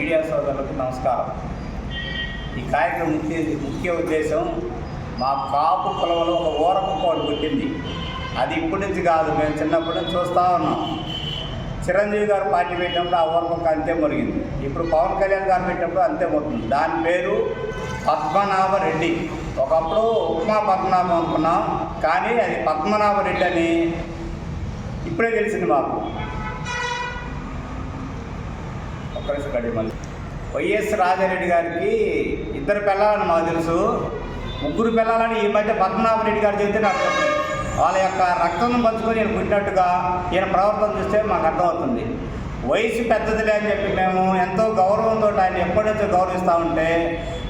Media సోదరులకు నమస్కారం. ఈ కార్యక్రమం ముఖ్య ముఖ్య ఉద్దేశం మా కాపు కులంలో ఒక ఓరపు కోడి పుట్టింది. అది ఇప్పటి నుంచి కాదు మేము చిన్నప్పటి నుంచి చూస్తూ ఉన్నాం. చిరంజీవి గారు పార్టీ పెట్టినప్పుడు ఆ ఊరకు అంతే మురిగింది. ఇప్పుడు పవన్ కళ్యాణ్ గారు పెట్టినప్పుడు అంతే పోతుంది దాని పేరు పద్మనాభ రెడ్డి ఒకప్పుడు ఉప్మా పద్మనాభం అనుకున్నాం కానీ అది పద్మనాభ రెడ్డి అని ఇప్పుడే తెలిసింది మాకు. ఒక్క నిమిషం వైఎస్ రాజారెడ్డి గారికి ఇద్దరు పిల్లలని మాకు తెలుసు. ముగ్గురు పిల్లలని ఈ మధ్య పద్మనాభరెడ్డి గారు చెబితే నాకు వాళ్ళ యొక్క రక్తం పంచుకొని నేను పుట్టినట్టుగా ఈయన ప్రవర్తన చూస్తే మాకు అర్థమవుతుంది. వయసు పెద్దదిలే అని చెప్పి మేము ఎంతో గౌరవంతో ఆయన ఎప్పటి నుంచో గౌరవిస్తూ ఉంటే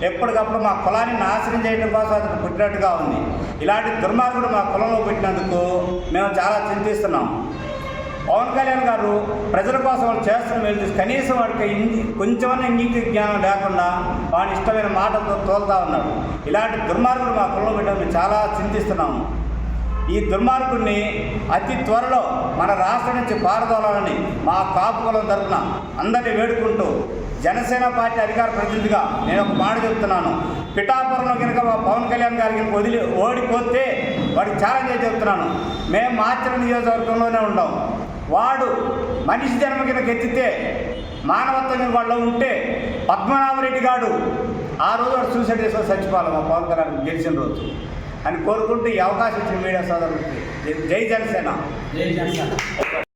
ఎప్పటికప్పుడు మా కులాన్ని నాశనం చేయడం కోసం అతను పుట్టినట్టుగా ఉంది. ఇలాంటి దుర్మార్గుడు మా కులంలో పుట్టినందుకు మేము చాలా చింతిస్తున్నాం. పవన్ కళ్యాణ్ గారు ప్రజల కోసం వాళ్ళు చేస్తున్న మేలు కనీసం వాడికి ఇంగి కొంచెమన్నా ఇంగిత జ్ఞానం లేకుండా వాడి ఇష్టమైన మాటలతో తోలుతా ఉన్నాడు. ఇలాంటి దుర్మార్గుడు మా కులంలో పెట్టడం చాలా చింతిస్తున్నాము. ఈ దుర్మార్గుడిని అతి త్వరలో మన రాష్ట్రం నుంచి పారదోలాలని మా కాపు కులం తరఫున అందరినీ వేడుకుంటూ జనసేన పార్టీ అధికార ప్రతినిధిగా నేను ఒక మాట చెప్తున్నాను. పిఠాపురంలో కనుక మా పవన్ కళ్యాణ్ గారికి వదిలి ఓడిపోతే వాడికి ఛాలెంజ్ చేసి చెప్తున్నాను. మేము మార్చిన నియోజకవర్గంలోనే ఉంటాం వాడు మనిషి జన్మ కింద గెచ్చితే మానవత్వం వాళ్ళు ఉంటే పద్మనాభరెడ్డి గాడు ఆ రోజు వాడు సూసైడ్ చేసుకొని చచ్చిపోవాలి మా పవన్ కళ్యాణ్ గెలిచిన రోజు. అని కోరుకుంటూ ఈ అవకాశం ఇచ్చిన మీడియా సోదరులకి. జై జనసేన. జై జనసేన.